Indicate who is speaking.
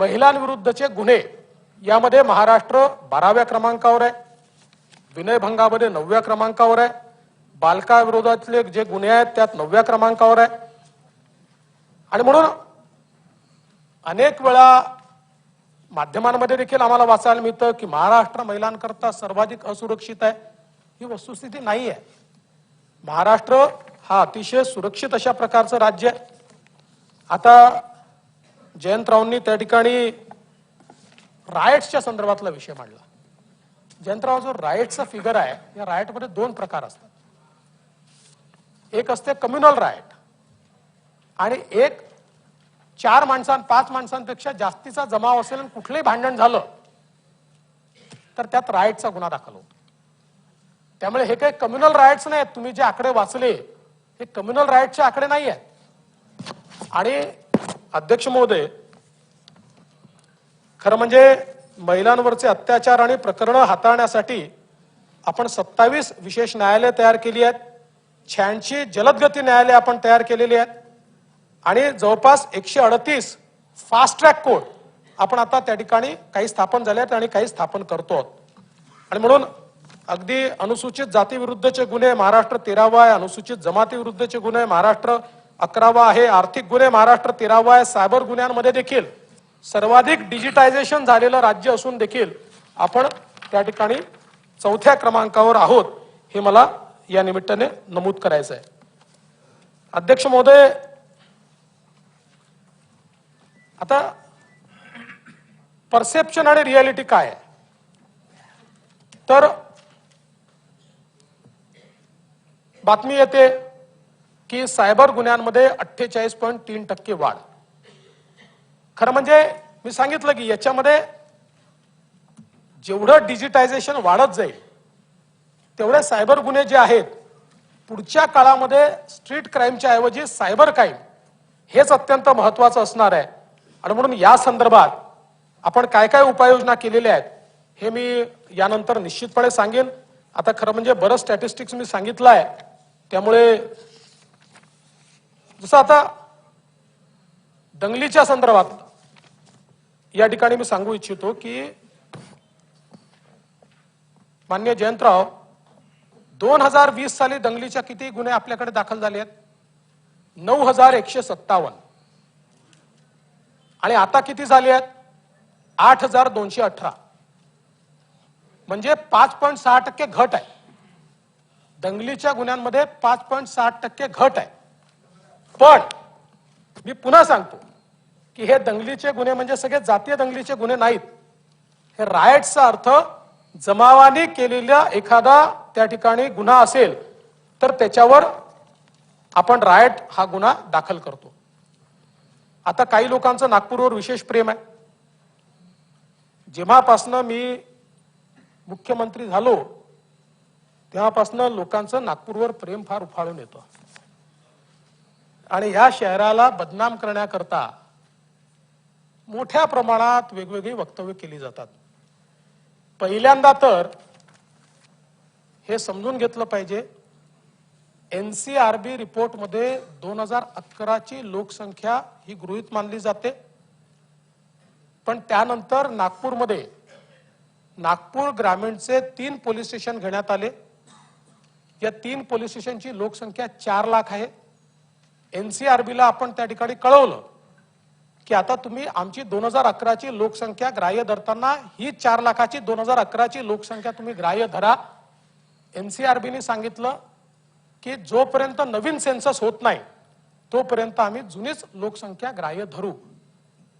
Speaker 1: महिलांविरुद्धचे गुन्हे. यामध्ये महाराष्ट्र बाराव्या क्रमांकावर आहे. विनयभंगामध्ये नवव्या क्रमांकावर आहे. बालकाविरोधातले जे गुन्हे आहेत त्यात नवव्या क्रमांकावर आहे. आणि म्हणून अनेक वेळा माध्यमांमध्ये देखील आम्हाला वाचायला मिळतं की महाराष्ट्र महिलांकरता सर्वाधिक असुरक्षित आहे. ही वस्तुस्थिती नाही आहे. महाराष्ट्र हा अतिशय सुरक्षित अशा प्रकारचं राज्य आहे. आता जयंतरावांनी त्या ठिकाणी रायट्सच्या संदर्भातला विषय मांडला. जयंतराव जो रायटचा फिगर आहे या रायटमध्ये दोन प्रकार असतात. एक असते कम्युनल रायट आणि एक चार माणसां पाच माणसांपेक्षा जास्तीचा जमाव असेल आणि कुठलंही भांडण झालं तर त्यात रायटचा गुन्हा दाखल होतो. त्यामुळे हे काही कम्युनल रायट्स नाही आहेत तुम्ही जे आकडे वाचले हे कम्युनल रायटचे आकडे नाही आहेत आणि अध्यक्ष महोदय खरं म्हणजे महिलांवरचे अत्याचार आणि प्रकरणं हाताळण्यासाठी आपण सत्तावीस विशेष न्यायालय तयार केली आहेत. शहाऐंशी जलदगती न्यायालय आपण तयार केलेली आहेत. आणि जवळपास एकशे अडतीस फास्ट ट्रॅक कोर्ट आपण आता त्या ठिकाणी काही स्थापन झाले आहेत आणि काही स्थापन करतो आहोत. आणि म्हणून अगदी अनुसूचित जातीविरुद्धचे गुन्हे महाराष्ट्र तेरावा आहे अनुसूचित जमातीविरुद्धचे गुन्हे महाराष्ट्र अकरावा आहे आर्थिक गुन्हे महाराष्ट्र तेरावा आहे सायबर गुन्ह्यांमध्ये देखील. सर्वाधिक डिजिटायझेशन झालेलं राज्य असून देखील आपण त्या ठिकाणी चौथ्या क्रमांकावर आहोत हे मला या निमित्ताने नमूद करायचं आहे अध्यक्ष महोदय आता परसेप्शन आणि रियालिटी काय आहे? तर बातमी येते. की सायबर गुन्ह्यांमध्ये अठ्ठेचाळीस पॉईंट तीन टक्के वाढ. खरं म्हणजे मी सांगितलं की याच्यामध्ये जेवढं डिजिटायझेशन वाढत जाईल तेवढे सायबर गुन्हे जे आहेत पुढच्या काळामध्ये स्ट्रीट क्राईमच्या ऐवजी सायबर क्राईम हेच अत्यंत महत्वाचं असणार आहे. आणि म्हणून या संदर्भात आपण काय काय उपाययोजना केलेल्या आहेत हे मी यानंतर निश्चितपणे सांगेन. आता खरं म्हणजे बरं स्टॅटिस्टिक्स मी सांगितलं आहे. त्यामुळे जसं आता दंगलीच्या संदर्भात या ठिकाणी मी सांगू इच्छितो की मान्य जयंतराव दोन हजार वीस साली दंगलीच्या किती गुन्हे आपल्याकडे दाखल झाले आहेत? नऊ हजार एकशे सत्तावन्न. आणि आता किती झाले आहेत? आठ हजार दोनशे अठरा. म्हणजे पाच पॉईंट सहा टक्के घट आहे. दंगलीच्या गुन्ह्यांमध्ये पाच पॉईंट साठ टक्के घट आहे. पण मी पुन्हा सांगतो की हे दंगलीचे गुन्हे म्हणजे सगळे जातीय दंगलीचे गुन्हे नाहीत. हे रायट्सचा अर्थ जमावाने केलेला एखादा त्या ठिकाणी गुन्हा असेल तर त्याच्यावर आपण रायट हा गुन्हा दाखल करतो. आता काही लोकांचं नागपूरवर विशेष प्रेम आहे. जेव्हापासनं मी मुख्यमंत्री झालो तेव्हापासनं लोकांचं नागपूरवर प्रेम फार उफाळून येतं. आणि ह्या शहराला बदनाम करण्याकरता मोठ्या प्रमाणात वेगवेगळी वक्तव्य केली जातात. पहिल्यांदा तर हे समजून घेतलं पाहिजे एनसीआरबी रिपोर्टमध्ये दोन हजार अकराची लोकसंख्या ही गृहीत मानली जाते. पण त्यानंतर नागपूरमध्ये नागपूर ग्रामीणचे तीन पोलीस स्टेशन घेण्यात आले. या तीन पोलीस स्टेशनची लोकसंख्या चार लाख आहे. एनसीआरबीला आपण त्या ठिकाणी कळवलं की आता तुम्ही आमची दोन हजार अकराची लोकसंख्या ग्राह्य धरताना ही चार लाखाची दोन हजार अकराची लोकसंख्या तुम्ही ग्राह्य धरा. एनसीआरबीने सांगितलं की जोपर्यंत नवीन सेन्सस होत नाही तोपर्यंत आम्ही जुनीच लोकसंख्या ग्राह्य धरू.